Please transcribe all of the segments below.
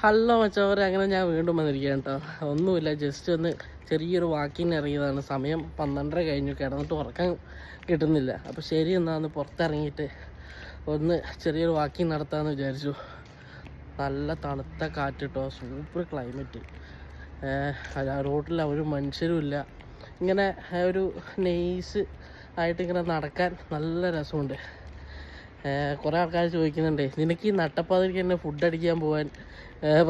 Hello മച്ചവരെ അങ്ങനെ ഞാൻ വീണ്ടും വന്നിരിക്കുകയാണ് കേട്ടോ. ഒന്നുമില്ല ജസ്റ്റ് ഒന്ന് ചെറിയൊരു വാക്കിന് ഇറങ്ങിയതാണ്. സമയം പന്ത്രണ്ടര കഴിഞ്ഞു കിടന്നിട്ട് ഉറക്കം കിട്ടുന്നില്ല. അപ്പോൾ ശരി എന്നാൽ ഒന്ന് പുറത്തിറങ്ങിയിട്ട് ഒന്ന് ചെറിയൊരു വാക്കിങ് നടത്താമെന്ന് വിചാരിച്ചു. നല്ല തണുത്ത കാറ്റ് കേട്ടോ സൂപ്പർ ക്ലൈമറ്റ് റോട്ടിൽ ഒരു മനുഷ്യരുമില്ല ഇങ്ങനെ ഒരു നെയ്സ് ആയിട്ട് ഇങ്ങനെ നടക്കാൻ നല്ല രസമുണ്ട്. കുറേ ആൾക്കാർ ചോദിക്കുന്നുണ്ട് നിനക്ക് ഈ നട്ടപ്പാതിരിക്ക് തന്നെ ഫുഡ് അടിക്കാൻ പോകാൻ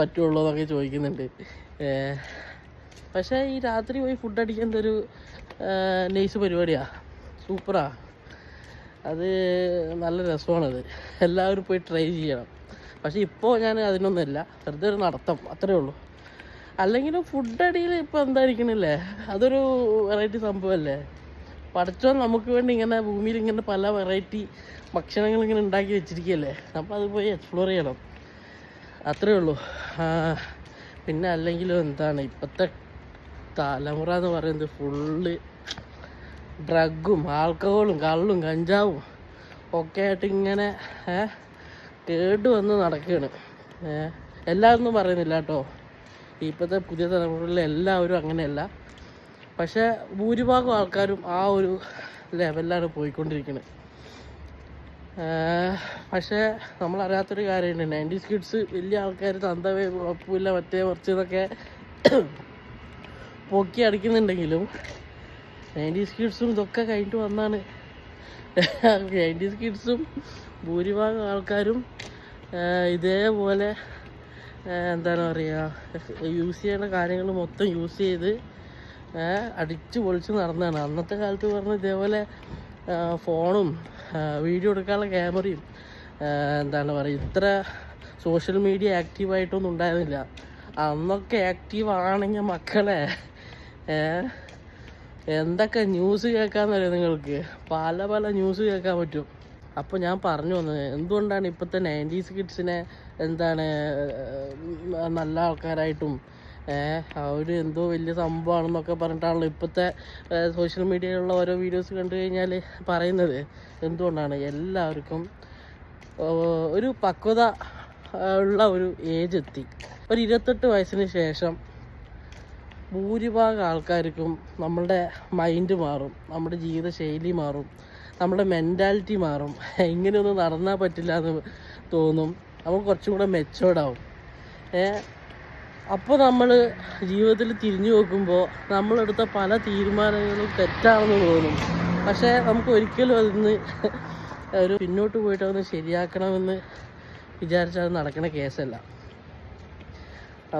പറ്റുള്ളൂ എന്നൊക്കെ ചോദിക്കുന്നുണ്ട്. പക്ഷേ ഈ രാത്രി പോയി ഫുഡ് അടിക്കേണ്ട ഒരു നെയ്സ് പരിപാടിയാ. സൂപ്പറാ. അത് നല്ല രസമാണത്. എല്ലാവരും പോയി ട്രൈ ചെയ്യണം. പക്ഷേ ഇപ്പോൾ ഞാൻ അതിനൊന്നുമില്ല വെറുതെ ഒരു നടത്തം അത്രേ ഉള്ളൂ. അല്ലെങ്കിലും ഫുഡ് അടിയിൽ ഇപ്പോൾ എന്തായിരിക്കണില്ലേ? അതൊരു വെറൈറ്റി സംഭവമല്ലേ? പഠിച്ചോ നമുക്ക് വേണ്ടി ഇങ്ങനെ ഭൂമിയിൽ ഇങ്ങനെ പല വെറൈറ്റി ഭക്ഷണങ്ങൾ ഇങ്ങനെ ഉണ്ടാക്കി വെച്ചിരിക്കുകയല്ലേ? അപ്പോൾ അത് പോയി എക്സ്പ്ലോർ ചെയ്യണം. അത്രേ ഉള്ളൂ. പിന്നെ അല്ലെങ്കിലും എന്താണ് ഇപ്പോഴത്തെ തലമുറ എന്ന് പറയുന്നത് ഫുള്ള് ഡ്രഗും ആൽക്കഹോളും കള്ളും കഞ്ചാവും ഒക്കെ ആയിട്ട് ഇങ്ങനെ കേട്ടു കേട് വന്ന് നടക്കുകയാണ് എല്ലാവരും പറയുന്നില്ല കേട്ടോ. ഇപ്പോഴത്തെ പുതിയ തലമുറയിലെ എല്ലാവരും അങ്ങനെയല്ല. പക്ഷേ ഭൂരിഭാഗം ആൾക്കാരും ആ ഒരു ലെവലിലാണ് പോയിക്കൊണ്ടിരിക്കുന്നത് പക്ഷേ നമ്മളറിയാത്തൊരു കാര്യമുണ്ട്. നയന്റീസ് കിഡ്സ് വലിയ ആൾക്കാർ തന്തവേ കുഴപ്പമില്ല മറ്റേ കുറച്ച് പൊക്കി അടിക്കുന്നുണ്ടെങ്കിലും നയന്റീസ് കിഡ്സും ഇതൊക്കെ കഴിഞ്ഞിട്ട് വന്നാണ്. നയന്റീസ് കിഡ്സും ഭൂരിഭാഗം ആൾക്കാരും ഇതേപോലെ എന്താണ് പറയുക യൂസ് ചെയ്യേണ്ട കാര്യങ്ങൾ മൊത്തം യൂസ് ചെയ്ത് അടിച്ചു പൊളിച്ച് നടന്നതാണ്. അന്നത്തെ കാലത്ത് പറഞ്ഞ ഇതേപോലെ ഫോണും വീഡിയോ എടുക്കാനുള്ള ക്യാമറയും എന്താണ് പറയുക ഇത്ര സോഷ്യൽ മീഡിയ ആക്റ്റീവായിട്ടൊന്നും ഉണ്ടായിരുന്നില്ല. അന്നൊക്കെ ആക്റ്റീവ് ആണെങ്കിൽ മക്കളെ എന്തൊക്കെ ന്യൂസ് കേൾക്കാമെന്നറിയാം നിങ്ങൾക്ക്? പല പല ന്യൂസ് കേൾക്കാൻ പറ്റും. അപ്പോൾ ഞാൻ പറഞ്ഞു വന്നത് എന്തുകൊണ്ടാണ് ഇപ്പോഴത്തെ നയന്റീസ് കിഡ്സിനെ എന്താണ് നല്ല ആൾക്കാരായിട്ടും അവർ എന്തോ വലിയ സംഭവമാണെന്നൊക്കെ പറഞ്ഞിട്ടാണല്ലോ ഇപ്പോഴത്തെ സോഷ്യൽ മീഡിയയിലുള്ള ഓരോ വീഡിയോസ് കണ്ടു കഴിഞ്ഞാൽ പറയുന്നത്. എന്തുകൊണ്ടാണ് എല്ലാവർക്കും ഒരു പക്വത ഉള്ള ഒരു ഏജ് എത്തി. ഒരു ഇരുപത്തെട്ട് വയസ്സിന് ശേഷം ഭൂരിഭാഗം ആൾക്കാർക്കും നമ്മളുടെ മൈൻഡ് മാറും നമ്മുടെ ജീവിതശൈലി മാറും നമ്മുടെ മെന്റാലിറ്റി മാറും. ഇങ്ങനെയൊന്നും നടന്നാൽ പറ്റില്ല എന്ന് തോന്നും. നമ്മൾ കുറച്ചും കൂടെ മെച്ചോർഡാവും ഏ അപ്പോൾ നമ്മൾ ജീവിതത്തിൽ തിരിഞ്ഞു നോക്കുമ്പോൾ നമ്മളെടുത്ത പല തീരുമാനങ്ങളും തെറ്റാണെന്ന് തോന്നും. പക്ഷേ നമുക്ക് ഒരിക്കലും അതിന്ന് ഒരു പിന്നോട്ട് പോയിട്ട് അതൊന്ന് ശരിയാക്കണമെന്ന് വിചാരിച്ചാൽ അത് നടക്കുന്ന കേസല്ല.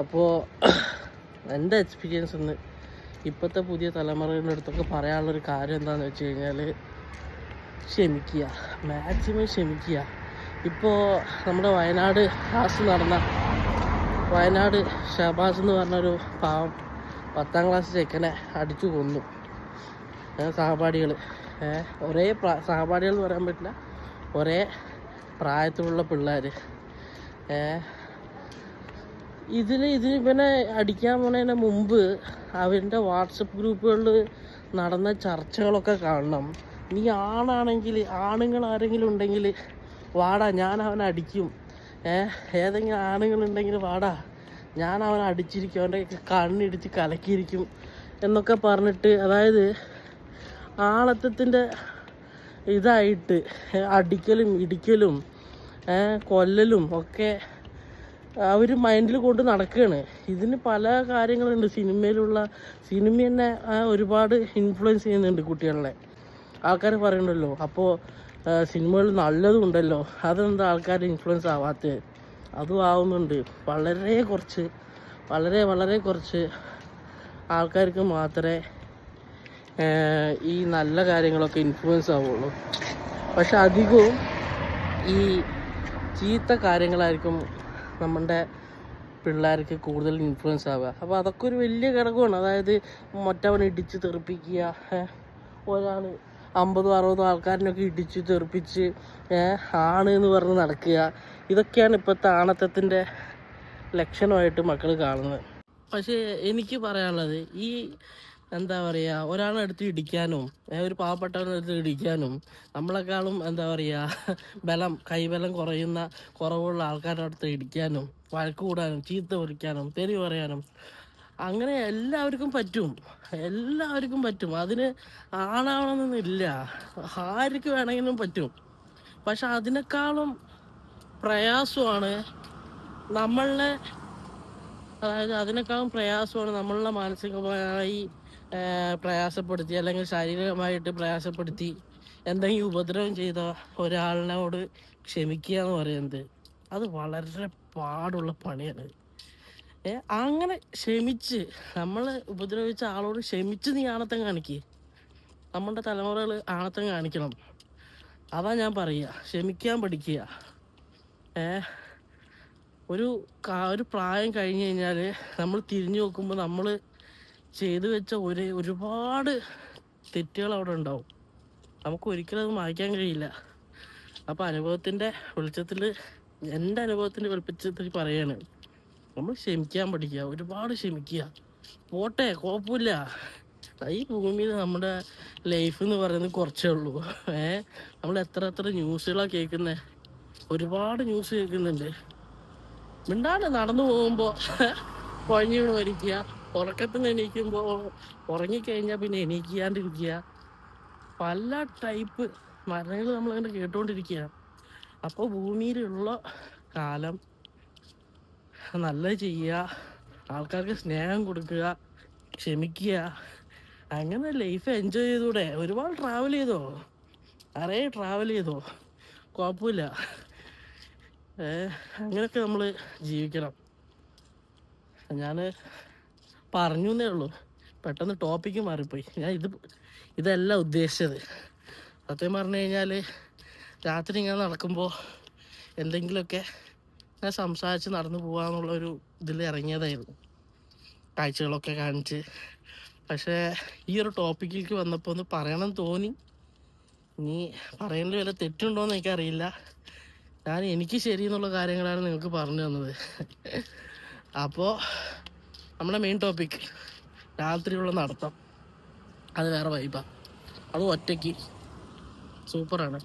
അപ്പോൾ എന്റെ എക്സ്പീരിയൻസ് ഒന്ന് ഇപ്പോഴത്തെ പുതിയ തലമുറയുടെ അടുത്തൊക്കെ പറയാനുള്ളൊരു കാര്യം എന്താണെന്ന് വെച്ച് കഴിഞ്ഞാൽ ക്ഷമിക്കുക. മാക്സിമം ക്ഷമിക്കുക. ഇപ്പോൾ നമ്മുടെ വയനാട് ക്ലാസ് നടന്ന വയനാട് ഷബാസ് എന്ന് പറഞ്ഞൊരു പാവം പത്താം ക്ലാസ് ചെക്കനെ അടിച്ചു കൊന്നു. സഹപാഠികൾ ഒരേ സഹപാഠികൾ എന്ന് പറയാൻ പറ്റില്ല. ഒരേ പ്രായത്തിലുള്ള പിള്ളേർ ഇതിൽ ഇതിന് പിന്നെ അടിക്കാൻ പോണതിന് മുമ്പ് അവന്റെ വാട്സപ്പ് ഗ്രൂപ്പുകളിൽ നടന്ന ചർച്ചകളൊക്കെ കാണണം. നീ ആണാണെങ്കിൽ ആണുങ്ങൾ ആരെങ്കിലും ഉണ്ടെങ്കിൽ വാടാ ഞാൻ അവനെ അടിക്കും. ഏതെങ്കിലും ആണുങ്ങളുണ്ടെങ്കിൽ വാടാ. ഞാൻ അവനെ അടിച്ചിരിക്കും അവന്റെ കണ്ണിടിച്ച് കലക്കിയിരിക്കും എന്നൊക്കെ പറഞ്ഞിട്ട് അതായത് ആളത്വത്തിന്റെ ഇതായിട്ട് അടിക്കലും ഇടിക്കലും കൊല്ലലും ഒക്കെ അവർ മൈൻഡിൽ കൊണ്ട് നടക്കുകയാണ് ഇതിന് പല കാര്യങ്ങളുണ്ട്. സിനിമയിലുള്ള സിനിമ തന്നെ ഒരുപാട് ഇൻഫ്ലുവൻസ് ചെയ്യുന്നുണ്ട് കുട്ടികളെ. ആൾക്കാർ പറയുന്നുണ്ടല്ലോ അപ്പോൾ സിനിമകൾ നല്ലതുണ്ടല്ലോ. അതെന്താ ആൾക്കാർ ഇൻഫ്ലുവൻസ് ആവാത്തത് അതും ആവുന്നുണ്ട്. വളരെ കുറച്ച് വളരെ വളരെ കുറച്ച് ആൾക്കാർക്ക് മാത്രമേ ഈ നല്ല കാര്യങ്ങളൊക്കെ ഇൻഫ്ലുവൻസ് ആവുള്ളൂ. പക്ഷെ അധികവും ഈ ചീത്ത കാര്യങ്ങളായിരിക്കും നമ്മുടെ പിള്ളേർക്ക് കൂടുതൽ ഇൻഫ്ലുവൻസ് ആവുക. അപ്പോൾ അതൊക്കെ ഒരു വലിയ ഘടകമാണ്. അതായത് മറ്റവനെ ഇടിച്ച് തെറിപ്പിക്കുക ഒരാൾ അമ്പതും അറുപതും ആൾക്കാരിനൊക്കെ ഇടിച്ച് തെറിപ്പിച്ച് ആണ് എന്ന് പറഞ്ഞ് നടക്കുക. ഇതൊക്കെയാണ് ഇപ്പോഴത്തെ ആണത്തത്തിന്റെ ലക്ഷണമായിട്ട് മക്കൾ കാണുന്നത്. പക്ഷേ എനിക്ക് പറയാനുള്ളത് ഈ എന്താ പറയുക ഒരാളെടുത്ത് ഇടിക്കാനും ഒരു പാവപ്പെട്ടവനെടുത്ത് ഇടിക്കാനും നമ്മളെക്കാളും എന്താ പറയുക ബലം കൈബലം കുറയുന്ന കുറവുള്ള ആൾക്കാരുടെ അടുത്ത് ഇടിക്കാനും വഴക്ക് കൂടാനും ചീത്ത വിളിക്കാനും തെറി പറയാനും അങ്ങനെ എല്ലാവർക്കും പറ്റും. എല്ലാവർക്കും പറ്റും. അതിന് ആണാവണമെന്നില്ല ആർക്ക് വേണമെങ്കിലും പറ്റും. പക്ഷെ അതിനേക്കാളും പ്രയാസമാണ് നമ്മളെ അതായത് അതിനേക്കാളും പ്രയാസമാണ് നമ്മളുടെ മാനസികമായി പ്രയാസപ്പെടുത്തി അല്ലെങ്കിൽ ശാരീരികമായിട്ട് പ്രയാസപ്പെടുത്തി എന്തെങ്കിലും ഉപദ്രവം ചെയ്ത ഒരാളിനോട് ക്ഷമിക്കുക എന്ന് പറയുന്നത്. അത് വളരെ പാടുള്ള പണിയാണ്. അങ്ങനെ ക്ഷമിച്ച് നമ്മൾ ഉപദ്രവിച്ച ആളോട് ക്ഷമിച്ച് നീ ആണത്തം കാണിക്ക്. നമ്മളുടെ തലമുറകൾ ആണത്തം കാണിക്കണം. അതാ ഞാൻ പറയുക ക്ഷമിക്കാൻ പഠിക്കുക. ഏ ഒരു ഒരു പ്രായം കഴിഞ്ഞ് കഴിഞ്ഞാൽ നമ്മൾ തിരിഞ്ഞു നോക്കുമ്പോൾ നമ്മൾ ചെയ്തു വെച്ച ഒരു ഒരുപാട് തെറ്റുകൾ അവിടെ ഉണ്ടാവും. നമുക്ക് ഒരിക്കലും അത് മായ്ക്കാൻ കഴിയില്ല. അപ്പോൾ അനുഭവത്തിന്റെ വെളിച്ചത്തിൽ എന്റെ അനുഭവത്തിന്റെ വെളിച്ചത്തിൽ പറയാണ് നമ്മൾ ക്ഷമിക്കാൻ പഠിക്കുക ഒരുപാട് ക്ഷമിക്കുക പോട്ടെ കുഴപ്പമില്ല ഈ ഭൂമിയിൽ നമ്മുടെ ലൈഫ് എന്ന് പറയുന്നത് കുറച്ചേ ഉള്ളൂ. ഏ? നമ്മൾ എത്ര എത്ര ന്യൂസുകളാണ് കേൾക്കുന്നത് ഒരുപാട് ന്യൂസ് കേൾക്കുന്നുണ്ട്. മിണ്ടാണ്ട് നടന്നു പോകുമ്പോൾ കുഴഞ്ഞു വീണ് മരിക്കുക നിന്ന് എണീക്കുമ്പോൾ ഉറങ്ങിക്കഴിഞ്ഞാൽ പിന്നെ എണീക്കാണ്ടിരിക്കുക പല ടൈപ്പ് മരണങ്ങൾ നമ്മളങ്ങനെ കേട്ടുകൊണ്ടിരിക്കുക അപ്പോൾ ഭൂമിയിലുള്ള കാലം നല്ലത് ചെയ്യുക. ആൾക്കാർക്ക് സ്നേഹം കൊടുക്കുക ക്ഷമിക്കുക. അങ്ങനെ ലൈഫ് എൻജോയ് ചെയ്തൂടെ. ഒരുപാട് ട്രാവൽ ചെയ്തോ? അറേ ട്രാവൽ ചെയ്തോ? കുഴപ്പമില്ല. അങ്ങനെയൊക്കെ നമ്മൾ ജീവിക്കണം. ഞാൻ പറഞ്ഞു എന്നേ ഉള്ളൂ. പെട്ടെന്ന് ടോപ്പിക്ക് മാറിപ്പോയി. ഞാൻ ഇത് ഇതല്ല ഉദ്ദേശിച്ചത്. സത്യം പറഞ്ഞു കഴിഞ്ഞാൽ രാത്രി ഇങ്ങനെ നടക്കുമ്പോൾ എന്തെങ്കിലുമൊക്കെ ഞാൻ സംസാരിച്ച് നടന്നു പോകാന്നുള്ളൊരു ഇതിൽ ഇറങ്ങിയതായിരുന്നു. കാഴ്ചകളൊക്കെ കാണിച്ച്. പക്ഷേ ഈ ഒരു ടോപ്പിക്കിലേക്ക് വന്നപ്പോൾ ഒന്ന് പറയണം തോന്നി. ഇനി പറയുന്നതിൽ വല്ല തെറ്റുണ്ടോയെന്ന് എനിക്കറിയില്ല. ഞാൻ എനിക്ക് ശരി എന്നുള്ള കാര്യങ്ങളാണ് നിങ്ങൾക്ക് പറഞ്ഞു തന്നത്. അപ്പോൾ നമ്മുടെ മെയിൻ ടോപ്പിക് രാത്രിയുള്ള നടത്തം. അത് വേറെ വൈബാണ് അത് ഒറ്റയ്ക്ക്. സൂപ്പറാണ്.